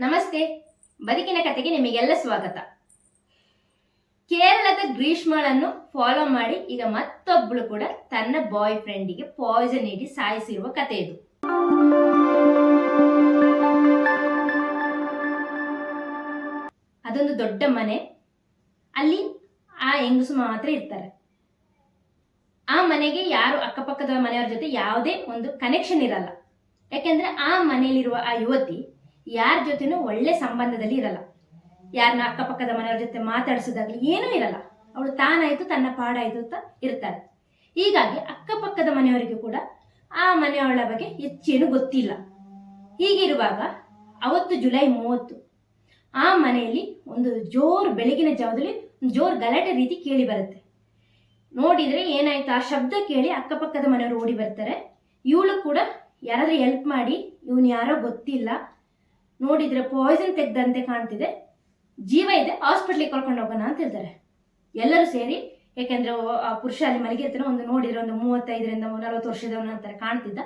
ನಮಸ್ತೆ. ಬದುಕಿನ ಕತೆಗೆ ನಿಮಗೆಲ್ಲ ಸ್ವಾಗತ. ಕೇರಳದ ಗ್ರೀಷ್ಮಳನ್ನು ಫಾಲೋ ಮಾಡಿ ಈಗ ಮತ್ತೊಬ್ಬಳು ಕೂಡ ತನ್ನ ಬಾಯ್ ಫ್ರೆಂಡಿಗೆ ಪಾಯ್ಸನ್ ನೀಡಿ ಸಾಯಿಸಿರುವ ಕತೆ ಇದು. ಅದೊಂದು ದೊಡ್ಡ ಮನೆ. ಅಲ್ಲಿ ಆ ಹೆಂಗಸು ಮಾತ್ರ ಇರ್ತಾರೆ. ಆ ಮನೆಗೆ ಯಾರು ಅಕ್ಕಪಕ್ಕದ ಮನೆಯವರ ಜೊತೆ ಯಾವುದೇ ಒಂದು ಕನೆಕ್ಷನ್ ಇರಲ್ಲ. ಯಾಕೆಂದ್ರೆ ಆ ಮನೆಯಲ್ಲಿರುವ ಆ ಯುವತಿ ಯಾರ ಜೊತೆನೂ ಒಳ್ಳೆ ಸಂಬಂಧದಲ್ಲಿ ಇರಲ್ಲ. ಯಾರನ್ನ ಅಕ್ಕಪಕ್ಕದ ಮನೆಯವ್ರ ಜೊತೆ ಮಾತಾಡಿಸೋದಾಗ್ಲಿ ಏನೂ ಇರಲ್ಲ. ಅವಳು ತಾನಾಯ್ತು, ತನ್ನ ಪಾಡಾಯ್ತು ಅಂತ ಇರ್ತಾರೆ. ಹೀಗಾಗಿ ಅಕ್ಕಪಕ್ಕದ ಮನೆಯವರಿಗೆ ಕೂಡ ಆ ಮನೆಯವಳ ಬಗ್ಗೆ ಹೆಚ್ಚೇನು ಗೊತ್ತಿಲ್ಲ. ಹೀಗಿರುವಾಗ ಅವತ್ತು ಜುಲೈ ಮೂವತ್ತು, ಆ ಮನೆಯಲ್ಲಿ ಒಂದು ಜೋರು ಬೆಳಗಿನ ಜಾವದಲ್ಲಿ ಜೋರು ಗಲಾಟೆ ರೀತಿ ಕೇಳಿ ಬರುತ್ತೆ. ನೋಡಿದ್ರೆ ಏನಾಯ್ತು? ಆ ಶಬ್ದ ಕೇಳಿ ಅಕ್ಕಪಕ್ಕದ ಮನೆಯವರು ಓಡಿ ಬರ್ತಾರೆ. ಇವಳು ಕೂಡ ಯಾರಾದ್ರೂ ಹೆಲ್ಪ್ ಮಾಡಿ, ಇವನು ಯಾರೋ ಗೊತ್ತಿಲ್ಲ. ನೋಡಿದ್ರೆ ಪಾಯ್ಸನ್ ತೆಗ್ದಂತೆ ಕಾಣ್ತಿದೆ. ಜೀವ ಇದೆ ಹಾಸ್ಪಿಟ್ಲಿಗೆ ಕರ್ಕೊಂಡು ಹೋಗೋಣ ಅಂತ ಹೇಳ್ತಾರೆ. ಎಲ್ಲರೂ ಸೇರಿ ಯಾಕೆಂದ್ರೆ ಆ ಪುರುಷ ಅಲ್ಲಿ ಮಲಗಿ ಹತ್ರ ಒಂದು ನೋಡಿದ್ರೆ ಒಂದು ಮೂವತ್ತೈದರಿಂದ ನಲವತ್ತು ವರ್ಷದವನ ಅಂತಾರೆ, ಕಾಣ್ತಿದ್ದ.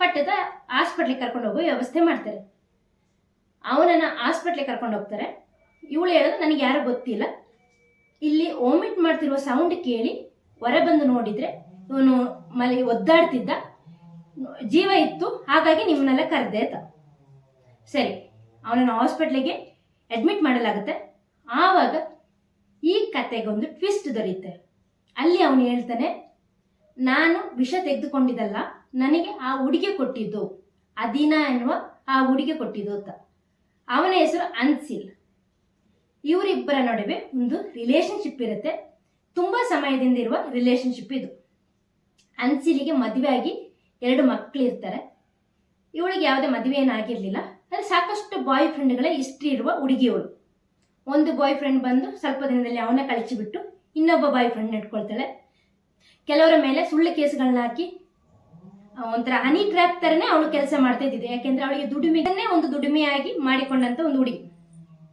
ಪಟ್ಟದ ಹಾಸ್ಪಿಟ್ಲಿಗೆ ಕರ್ಕೊಂಡು ಹೋಗೋ ವ್ಯವಸ್ಥೆ ಮಾಡ್ತಾರೆ. ಅವನನ್ನ ಹಾಸ್ಪಿಟ್ಲಿಗೆ ಕರ್ಕೊಂಡು ಹೋಗ್ತಾರೆ. ಇವಳು ಹೇಳೋದು ನನಗೆ ಯಾರು ಗೊತ್ತಿಲ್ಲ. ಇಲ್ಲಿ ವಾಮಿಟ್ ಮಾಡ್ತಿರುವ ಸೌಂಡ್ ಕೇಳಿ ಹೊರ ಬಂದು ನೋಡಿದ್ರೆ ಇವನು ಮಲಗಿ ಒದ್ದಾಡ್ತಿದ್ದ. ಜೀವ ಇತ್ತು, ಹಾಗಾಗಿ ನಿಮ್ಮನ್ನೆಲ್ಲ ಕರೆದೆ ಅಂತ. ಸರಿ, ಅವನನ್ನು ಹಾಸ್ಪಿಟ್ಲಿಗೆ ಅಡ್ಮಿಟ್ ಮಾಡಲಾಗುತ್ತೆ. ಆವಾಗ ಈ ಕತೆಗೊಂದು ಟ್ವಿಸ್ಟ್ ದೊರೆಯುತ್ತೆ. ಅಲ್ಲಿ ಅವನು ಹೇಳ್ತಾನೆ, ನಾನು ವಿಷ ತೆಗೆದುಕೊಂಡಿದ್ದಲ್ಲ, ನನಗೆ ಆ ಹುಡುಗಿ ಕೊಟ್ಟಿದ್ದು ಅದಿನ ಎನ್ನುವ ಆ ಹುಡುಗಿ ಕೊಟ್ಟಿದ್ದು ಅಂತ. ಅವನ ಹೆಸರು ಅನ್ಸಿಲ್. ಇವರಿಬ್ಬರ ನಡುವೆ ಒಂದು ರಿಲೇಶನ್ಶಿಪ್ ಇರುತ್ತೆ. ತುಂಬಾ ಸಮಯದಿಂದ ಇರುವ ರಿಲೇಶನ್ಶಿಪ್ ಇದು. ಅನ್ಸಿಲಿಗೆ ಮದುವೆ ಆಗಿ ಎರಡು ಮಕ್ಕಳು ಇರ್ತಾರೆ ಇವಳಿಗೆ ಯಾವುದೇ ಮದುವೆ ಏನಾಗಿರ್ಲಿಲ್ಲ ಆದರೆ ಸಾಕಷ್ಟು ಬಾಯ್ ಫ್ರೆಂಡ್ಗಳ ಇಷ್ಟ ಇರುವ ಹುಡುಗಿಯವಳು ಒಂದು ಬಾಯ್ ಫ್ರೆಂಡ್ ಬಂದು ಸ್ವಲ್ಪ ದಿನದಲ್ಲಿ ಅವನ ಕಳಿಸಿಬಿಟ್ಟು ಇನ್ನೊಬ್ಬ ಬಾಯ್ ಫ್ರೆಂಡ್ ಇಟ್ಕೊಳ್ತಾಳೆ ಕೆಲವರ ಮೇಲೆ ಸುಳ್ಳು ಕೇಸ್ಗಳನ್ನ ಹಾಕಿ ಒಂಥರ ಹನಿ ಟ್ರ್ಯಾಪ್ ತರನೇ ಅವಳು ಕೆಲಸ ಮಾಡ್ತಾ ಇದ್ದಿದೆ ಯಾಕೆಂದ್ರೆ ಅವಳಿಗೆ ದುಡಿಮೆಯನ್ನೇ ಒಂದು ದುಡಿಮೆಯಾಗಿ ಮಾಡಿಕೊಂಡಂತ ಒಂದು ಹುಡುಗಿ.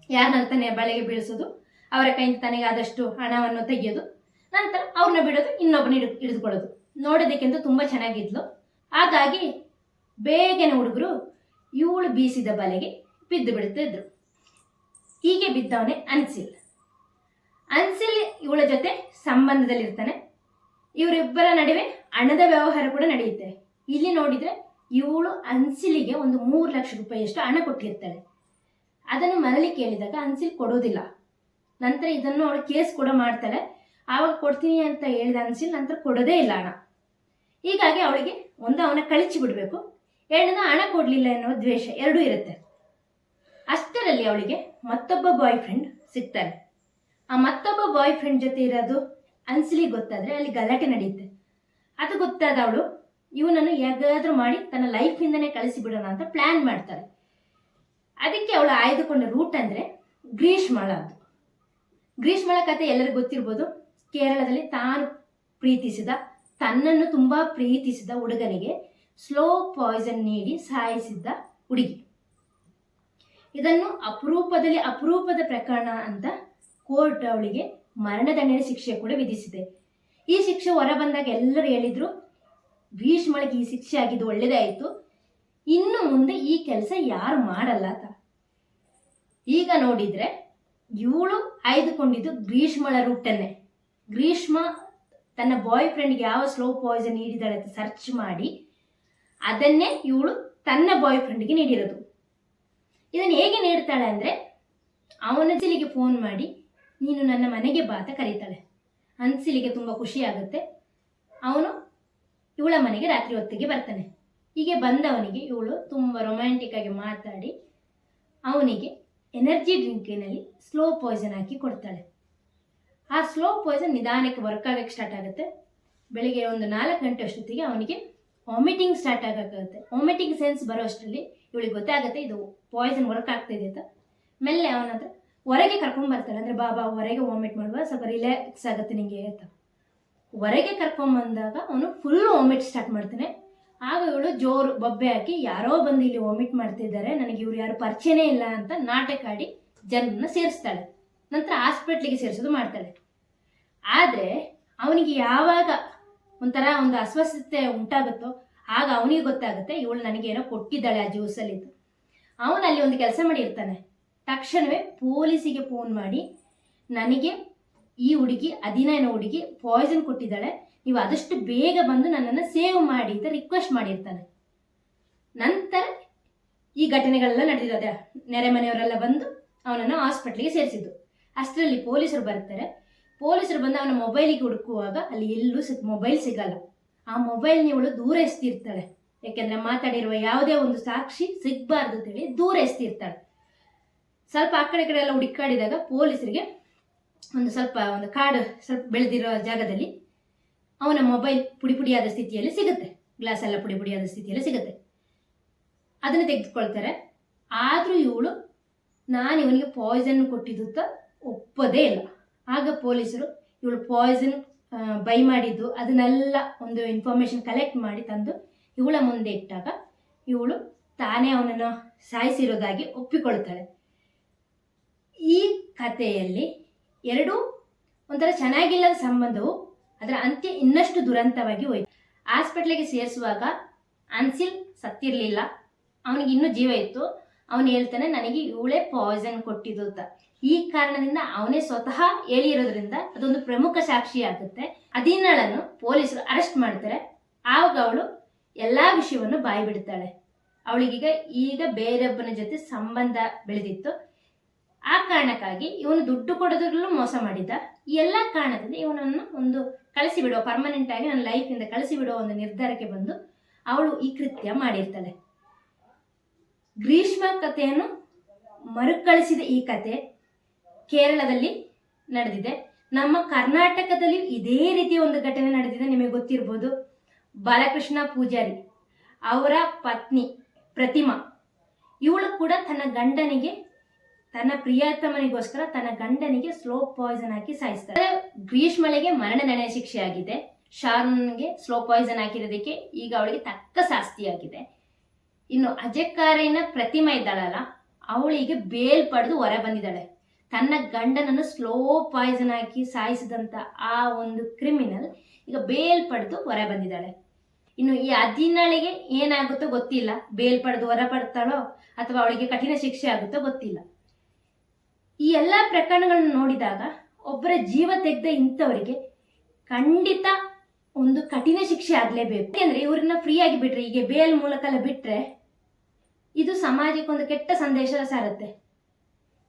ಯಾರನ್ನ ತಾನೇ ಬಳೆಗೆ ಬೀಳಿಸೋದು, ಅವರ ಕೈಯಿಂದ ತನಗೆ ಆದಷ್ಟು ಹಣವನ್ನು ತೆಗೆಯೋದು, ನಂತರ ಅವ್ರನ್ನ ಬಿಡೋದು, ಇನ್ನೊಬ್ಬನ ಹಿಡಿದು, ಹಿಡಿದುಕೊಳ್ಳೋದು. ನೋಡೋದಕ್ಕಿಂತ ತುಂಬ ಚೆನ್ನಾಗಿದ್ಲು. ಹಾಗಾಗಿ ಬೇಗನೆ ಹುಡುಗರು ಇವಳು ಬೀಸಿದ ಬಲೆಗೆ ಬಿದ್ದು ಬಿಡುತ್ತಿದ್ರು ಹೀಗೆ ಬಿದ್ದವನೇ ಅನ್ಸಿಲ್. ಅನ್ಸಿಲ್ ಇವಳ ಜೊತೆ ಸಂಬಂಧದಲ್ಲಿರ್ತಾನೆ. ಇವರಿಬ್ಬರ ನಡುವೆ ಹಣದ ವ್ಯವಹಾರ ಕೂಡ ನಡೆಯುತ್ತೆ. ಇಲ್ಲಿ ನೋಡಿದ್ರೆ ಇವಳು ಅನ್ಸಿಲಿಗೆ ಒಂದು ಮೂರು ಲಕ್ಷ ರೂಪಾಯಿಯಷ್ಟು ಹಣ ಕೊಟ್ಟಿರ್ತಾಳೆ. ಅದನ್ನು ಮರಳಿ ಕೇಳಿದಾಗ ಅನ್ಸಿಲ್ ಕೊಡೋದಿಲ್ಲ. ನಂತರ ಇದನ್ನು ಅವಳು ಕೇಸ್ ಕೂಡ ಮಾಡ್ತಾಳೆ. ಆವಾಗ ಕೊಡ್ತೀನಿ ಅಂತ ಹೇಳಿದ ಅನ್ಸಿಲ್ ನಂತರ ಕೊಡೋದೇ ಇಲ್ಲ ಹಣ. ಹೀಗಾಗಿ ಅವಳಿಗೆ ಒಂದು ಅವನ ಕಳಿಸಿ ಬಿಡಬೇಕು ಎರಡನೇದು ಹಣ ಕೊಡಲಿಲ್ಲ ಅನ್ನೋ ದ್ವೇಷ ಎರಡೂ ಇರುತ್ತೆ. ಅಷ್ಟರಲ್ಲಿ ಅವಳಿಗೆ ಮತ್ತೊಬ್ಬ ಬಾಯ್ ಫ್ರೆಂಡ್ ಸಿಗ್ತಾರೆ ಆ ಮತ್ತೊಬ್ಬ ಬಾಯ್ ಫ್ರೆಂಡ್ ಜೊತೆ ಇರೋದು ಅನ್ಸಲಿ ಗೊತ್ತಾದ್ರೆ ಅಲ್ಲಿ ಗಲಾಟೆ ನಡೆಯುತ್ತೆ. ಅದು ಗೊತ್ತಾದ ಅವಳು, ಇವನನ್ನು ಹೇಗಾದ್ರೂ ಮಾಡಿ ತನ್ನ ಲೈಫಿಂದನೇ ಕಳಿಸಿ ಬಿಡೋಣ ಅಂತ ಪ್ಲಾನ್ ಮಾಡ್ತಾರೆ ಅದಕ್ಕೆ ಅವಳು ಆಯ್ದುಕೊಂಡ ರೂಟ್ ಅಂದ್ರೆ ಗ್ರೀಷ್ಮಳ ಅದು ಗ್ರೀಷ್ಮಳ ಕತೆ ಎಲ್ಲರಿಗೂ ಗೊತ್ತಿರ್ಬೋದು. ಕೇರಳದಲ್ಲಿ ತಾನು ಪ್ರೀತಿಸಿದ, ತನ್ನನ್ನು ತುಂಬಾ ಪ್ರೀತಿಸಿದ ಹುಡುಗನಿಗೆ ಸ್ಲೋ ಪಾಯ್ಸನ್ ನೀಡಿ ಸಾಯಿಸಿದ್ದ ಹುಡುಗಿ. ಇದನ್ನು ಅಪರೂಪದಲ್ಲಿ ಅಪರೂಪದ ಪ್ರಕರಣ ಅಂತ ಕೋರ್ಟ್ ಅವಳಿಗೆ ಮರಣದಂಡನೆ ಶಿಕ್ಷೆ ಕೂಡ ವಿಧಿಸಿದೆ. ಈ ಶಿಕ್ಷೆ ಹೊರ ಬಂದಾಗ ಎಲ್ಲರೂ ಹೇಳಿದ್ರು, ಭೀಷ್ಮಳಿಗೆ ಈ ಶಿಕ್ಷೆ ಆಗಿದ್ದು ಒಳ್ಳೇದಾಯಿತು ಇನ್ನು ಮುಂದೆ ಈ ಕೆಲಸ ಯಾರು ಮಾಡಲ್ಲ ಅಂತ. ಈಗ ನೋಡಿದ್ರೆ ಇವಳು ಆಯ್ದುಕೊಂಡಿದ್ದು ಗ್ರೀಷ್ಮಳ ರೂಟನ್ನೇ. ಗ್ರೀಷ್ಮ ತನ್ನ ಬಾಯ್ ಫ್ರೆಂಡ್ಗೆ ಯಾವ ಸ್ಲೋ ಪಾಯ್ಸನ್ ನೀಡಿದಾಳೆ ಅಂತ ಸರ್ಚ್ ಮಾಡಿ ಅದನ್ನೇ ಇವಳು ತನ್ನ ಬಾಯ್ ಫ್ರೆಂಡ್ಗೆ ನೀಡಿರೋದು. ಇದನ್ನು ಹೇಗೆ ನೀಡ್ತಾಳೆ ಅಂದರೆ, ಅವನ ಅನ್ಸಿಲಿಗೆ ಫೋನ್ ಮಾಡಿ, ನೀನು ನನ್ನ ಮನೆಗೆ ಬಾತ ಕರೀತಾಳೆ. ಅನ್ಸಿಲಿಗೆ ತುಂಬ ಖುಷಿ ಆಗುತ್ತೆ. ಅವನು ಇವಳ ಮನೆಗೆ ರಾತ್ರಿ ಹೊತ್ತಿಗೆ ಬರ್ತಾನೆ. ಹೀಗೆ ಬಂದವನಿಗೆ ಇವಳು ತುಂಬ ರೊಮ್ಯಾಂಟಿಕ್ ಆಗಿ ಮಾತಾಡಿ, ಅವನಿಗೆ ಎನರ್ಜಿ ಡ್ರಿಂಕಿನಲ್ಲಿ ಸ್ಲೋ ಪಾಯ್ಸನ್ ಹಾಕಿ ಕೊಡ್ತಾಳೆ. ಆ ಸ್ಲೋ ಪಾಯ್ಸನ್ ನಿಧಾನಕ್ಕೆ ವರ್ಕ್ ಆಗಕ್ಕೆ ಸ್ಟಾರ್ಟ್ ಆಗುತ್ತೆ. ಬೆಳಿಗ್ಗೆ ಒಂದು ನಾಲ್ಕು ಗಂಟೆ ಅಷ್ಟೊತ್ತಿಗೆ ಅವನಿಗೆ ವಾಮಿಟಿಂಗ್ ಸ್ಟಾರ್ಟ್ ಆಗೋಕ್ಕಾಗುತ್ತೆ ವಾಮಿಟಿಂಗ್ ಸೆನ್ಸ್ ಬರೋ ಅಷ್ಟರಲ್ಲಿ ಇವಳಿಗೆ ಗೊತ್ತಾಗುತ್ತೆ ಇದು ಪಾಯ್ಸನ್ ವರ್ಕ್ ಆಗ್ತಿದೆ ಅಂತ. ಮೆಲ್ಲೆ ಅವನ ಹತ್ರ, ಹೊರಗೆ ಕರ್ಕೊಂಡ್ ಬರ್ತಾರೆ. ಅಂದ್ರೆ, ಬಾಬಾ, ಹೊರಗೆ ವಾಮಿಟ್ ಮಾಡುವ, ಸ್ವಲ್ಪ ರಿಲ್ಯಾಕ್ಸ್ ಆಗುತ್ತೆ ನಿಮಗೆ ಅಂತ. ಹೊರಗೆ ಕರ್ಕೊಂಬಂದಾಗ ಅವನು ಫುಲ್ ವಾಮಿಟ್ ಸ್ಟಾರ್ಟ್ ಮಾಡ್ತಾನೆ. ಆಗ ಇವಳು ಜೋರು ಬೊಬ್ಬೆ ಹಾಕಿ, ಯಾರೋ ಬಂದು ಇಲ್ಲಿ ವಾಮಿಟ್ ಮಾಡ್ತಿದ್ದಾರೆ ನನಗೆ ಇವ್ರು ಯಾರು ಪರಿಚಯನೇ ಇಲ್ಲ ಅಂತ ನಾಟಕ ಆಡಿ ಜನರನ್ನ ಸೇರಿಸ್ತಾಳೆ. ನಂತರ ಹಾಸ್ಪಿಟ್ಲಿಗೆ ಸೇರಿಸೋದು ಮಾಡ್ತಾಳೆ. ಆದರೆ, ಅವನಿಗೆ ಯಾವಾಗ ಒಂಥರ ಒಂದು ಅಸ್ವಸ್ಥತೆ ಉಂಟಾಗುತ್ತೋ, ಆಗ ಅವನಿಗೆ ಗೊತ್ತಾಗುತ್ತೆ, ಇವಳು ನನಗೇನೋ ಕೊಟ್ಟಿದ್ದಾಳೆ ಆ ಜ್ಯೂಸಲ್ಲಿ ಅಂತ ಅವನಲ್ಲಿ ಒಂದು ಕೆಲಸ ಮಾಡಿರ್ತಾನೆ. ತಕ್ಷಣವೇ ಪೊಲೀಸಿಗೆ ಫೋನ್ ಮಾಡಿ, ನನಗೆ ಈ ಹುಡುಗಿ ಹದಿನೈದು ಹುಡುಗಿ ಪಾಯ್ಸನ್ ಕೊಟ್ಟಿದ್ದಾಳೆ. ನೀವು ಆದಷ್ಟು ಬೇಗ ಬಂದು ನನ್ನನ್ನು ಸೇವ್ ಮಾಡಿ ಅಂತ ರಿಕ್ವೆಸ್ಟ್ ಮಾಡಿರ್ತಾನೆ. ನಂತರ ಈ ಘಟನೆಗಳೆಲ್ಲ ನಡೆದಿರೋದೆ. ನೆರೆ ಮನೆಯವರೆಲ್ಲ ಬಂದು ಅವನನ್ನು ಹಾಸ್ಪಿಟ್ಲಿಗೆ ಸೇರಿಸಿದ್ದು. ಅಷ್ಟರಲ್ಲಿ ಪೊಲೀಸರು ಬರ್ತಾರೆ. ಪೊಲೀಸರು ಬಂದು ಅವನ ಮೊಬೈಲಿಗೆ ಹುಡುಕುವಾಗ ಅಲ್ಲಿ ಎಲ್ಲೂ ಸಿಕ್ ಮೊಬೈಲ್ ಸಿಗಲ್ಲ. ಆ ಮೊಬೈಲ್ನ ಇವಳು ದೂರ ಎಸ್ತಿರ್ತಾಳೆ. ಯಾಕೆಂದ್ರೆ ಮಾತಾಡಿರುವ ಯಾವುದೇ ಒಂದು ಸಾಕ್ಷಿ ಸಿಗಬಾರ್ದು ಅಂತೇಳಿ ದೂರ ಎಸ್ತಿರ್ತಾಳೆ. ಸ್ವಲ್ಪ ಆ ಕಡೆ ಕಡೆ ಎಲ್ಲ ಹುಡುಕಾಡಿದಾಗ ಪೊಲೀಸರಿಗೆ ಒಂದು ಸ್ವಲ್ಪ ಒಂದು ಕಾಡು ಸ್ವಲ್ಪ ಬೆಳೆದಿರೋ ಜಾಗದಲ್ಲಿ ಅವನ ಮೊಬೈಲ್ ಪುಡಿ ಪುಡಿಯಾದ ಸ್ಥಿತಿಯಲ್ಲಿ ಸಿಗುತ್ತೆ. ಗ್ಲಾಸ್ ಎಲ್ಲ ಪುಡಿ ಪುಡಿಯಾದ ಸ್ಥಿತಿಯಲ್ಲಿ ಸಿಗುತ್ತೆ. ಅದನ್ನು ತೆಗೆದುಕೊಳ್ತಾರೆ. ಆದರೂ ಇವಳು ನಾನು ಇವನಿಗೆ ಪಾಯ್ಸನ್ ಕೊಟ್ಟಿದ್ದು ಒಪ್ಪೋದೇ ಇಲ್ಲ. ಆಗ ಪೊಲೀಸರು ಇವಳು ಪಾಯ್ಸನ್ ಬೈ ಮಾಡಿದ್ದು, ಅದನ್ನೆಲ್ಲ ಒಂದು ಇನ್ಫಾರ್ಮೇಶನ್ ಕಲೆಕ್ಟ್ ಮಾಡಿ ತಂದು ಇವಳ ಮುಂದೆ ಇಟ್ಟಾಗ ಇವಳು ತಾನೇ ಅವನನ್ನು ಸಾಯಿಸಿರೋದಾಗಿ ಒಪ್ಪಿಕೊಳ್ತಾಳೆ. ಈ ಕಥೆಯಲ್ಲಿ ಎರಡೂ ಒಂಥರ ಚೆನ್ನಾಗಿಲ್ಲದ ಸಂಬಂಧವು ಅದರ ಅಂತ್ಯ ಇನ್ನಷ್ಟು ದುರಂತವಾಗಿ ಹೋಯಿತು. ಹಾಸ್ಪಿಟ್ಲಿಗೆ ಸೇರಿಸುವಾಗ ಅನ್ಸಿಲ್ ಸತ್ತಿರಲಿಲ್ಲ. ಅವನಿಗೆ ಇನ್ನೂ ಜೀವ ಇತ್ತು. ಅವನು ಹೇಳ್ತಾನೆ, ನನಗೆ ಇವಳೇ ಪಾಯ್ಸನ್ ಕೊಟ್ಟಿದ್ದು ಅಂತ. ಈ ಕಾರಣದಿಂದ ಅವನೇ ಸ್ವತಃ ಹೇಳಿರೋದ್ರಿಂದ ಅದೊಂದು ಪ್ರಮುಖ ಸಾಕ್ಷಿ ಆಗುತ್ತೆ ಅದಿನಳನ್ನು ಪೊಲೀಸರು ಅರೆಸ್ಟ್ ಮಾಡ್ತಾರೆ. ಆವಾಗ ಅವಳು ಎಲ್ಲಾ ವಿಷಯವನ್ನು ಬಾಯಿ ಬಿಡ್ತಾಳೆ. ಅವಳಿಗೀಗ ಈಗ ಬೇರೆಯೊಬ್ಬನ ಜೊತೆ ಸಂಬಂಧ ಬೆಳೆದಿತ್ತು. ಆ ಕಾರಣಕ್ಕಾಗಿ ಇವನು ದುಡ್ಡು ಕೊಡೋದ್ರಲ್ಲೂ ಮೋಸ ಮಾಡಿದ್ದ. ಈ ಎಲ್ಲ ಕಾರಣದಿಂದ ಇವನನ್ನು ಒಂದು ಕಳಿಸಿ ಬಿಡುವ ಪರ್ಮನೆಂಟ್ ಆಗಿ ನನ್ನ ಲೈಫಿಂದ ಕಳಿಸಿ ಬಿಡುವ ಒಂದು ನಿರ್ಧಾರಕ್ಕೆ ಬಂದು ಅವಳು ಈ ಕೃತ್ಯ ಮಾಡಿರ್ತಾಳೆ. ಗ್ರೀಷ್ಮ ಕಥೆಯನ್ನು ಮರುಕಳಿಸಿದ ಈ ಕತೆ ಕೇರಳದಲ್ಲಿ ನಡೆದಿದೆ. ನಮ್ಮ ಕರ್ನಾಟಕದಲ್ಲಿ ಇದೇ ರೀತಿಯ ಒಂದು ಘಟನೆ ನಡೆದಿದೆ, ನಿಮಗೆ ಗೊತ್ತಿರ್ಬೋದು. ಬಾಲಕೃಷ್ಣ ಪೂಜಾರಿ ಅವರ ಪತ್ನಿ ಪ್ರತಿಮಾ, ಇವಳು ಕೂಡ ತನ್ನ ಗಂಡನಿಗೆ, ತನ್ನ ಪ್ರಿಯತಮನಿಗೋಸ್ಕರ ತನ್ನ ಗಂಡನಿಗೆ ಸ್ಲೋ ಪಾಯ್ಸನ್ ಹಾಕಿ ಸಾಯಿಸ್ತಾರೆ. ಗ್ರೀಷ್ಮಳೆಗೆ ಮರಣದಂಡನೆ ಶಿಕ್ಷೆ ಆಗಿದೆ. ಶಾರುನ್ಗೆ ಸ್ಲೋ ಪಾಯ್ಸನ್ ಹಾಕಿರೋದಕ್ಕೆ ಈಗ ಅವಳಿಗೆ ತಕ್ಕ ಶಾಸ್ತಿ ಆಗಿದೆ. ಇನ್ನು ಅಜಕ್ಕಾರಿನ ಪ್ರತಿಮಾ ಇದ್ದಾಳಲ್ಲ, ಅವಳಿಗೆ ಬೇಲ್ ಪಡೆದು ಹೊರ ಬಂದಿದ್ದಾಳೆ. ತನ್ನ ಗಂಡನನ್ನು ಸ್ಲೋ ಪಾಯ್ಸನ್ ಹಾಕಿ ಸಾಯಿಸಿದಂತ ಆ ಒಂದು ಕ್ರಿಮಿನಲ್ ಈಗ ಬೇಲ್ ಪಡೆದು ಹೊರ ಬಂದಿದ್ದಾಳೆ. ಇನ್ನು ಈ ಹದಿನಾಳಿಗೆ ಏನಾಗುತ್ತೋ ಗೊತ್ತಿಲ್ಲ. ಬೇಲ್ ಪಡೆದು ಹೊರ ಪಡ್ತಾಳೋ ಅಥವಾ ಅವಳಿಗೆ ಕಠಿಣ ಶಿಕ್ಷೆ ಆಗುತ್ತೋ ಗೊತ್ತಿಲ್ಲ. ಈ ಎಲ್ಲ ಪ್ರಕರಣಗಳನ್ನು ನೋಡಿದಾಗ ಒಬ್ಬರ ಜೀವ ತೆಗೆದ ಇಂಥವರಿಗೆ ಖಂಡಿತ ಒಂದು ಕಠಿಣ ಶಿಕ್ಷೆ ಆಗಲೇಬೇಕು. ಯಾಕೆಂದ್ರೆ ಇವ್ರನ್ನ ಫ್ರೀ ಆಗಿ ಬಿಟ್ರೆ, ಹೀಗೆ ಬೇಲ್ ಮೂಲಕ ಎಲ್ಲ ಬಿಟ್ರೆ ಇದು ಸಮಾಜಕ್ಕೆ ಒಂದು ಕೆಟ್ಟ ಸಂದೇಶ ಸಾರುತ್ತೆ.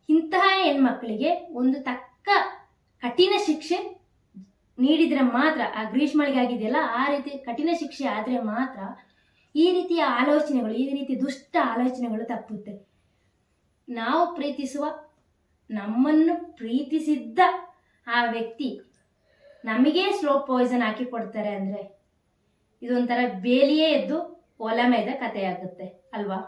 ಇಂತಹ ಹೆಣ್ಮಕ್ಳಿಗೆ ಒಂದು ತಕ್ಕ ಕಠಿಣ ಶಿಕ್ಷೆ ನೀಡಿದ್ರೆ ಮಾತ್ರ, ಆ ಗ್ರೀಷ್ಮಳಿಗಾಗಿದೆಯಲ್ಲ ಆ ರೀತಿ ಕಠಿಣ ಶಿಕ್ಷೆ ಆದರೆ ಮಾತ್ರ ಈ ರೀತಿಯ ಆಲೋಚನೆಗಳು, ಈ ರೀತಿ ದುಷ್ಟ ಆಲೋಚನೆಗಳು ತಪ್ಪುತ್ತೆ. ನಾವು ಪ್ರೀತಿಸುವ, ನಮ್ಮನ್ನು ಪ್ರೀತಿಸಿದ್ದ ಆ ವ್ಯಕ್ತಿ ನಮಗೇ ಸ್ಲೋ ಪಾಯ್ಸನ್ ಹಾಕಿ ಕೊಡ್ತಾರೆ ಅಂದರೆ ಇದೊಂಥರ ಬೇಲಿಯೇ ಎದ್ದು ಒಲ ಮೇದ ಕಥೆಯಾಗುತ್ತೆ, ಅಲ್ವಾ?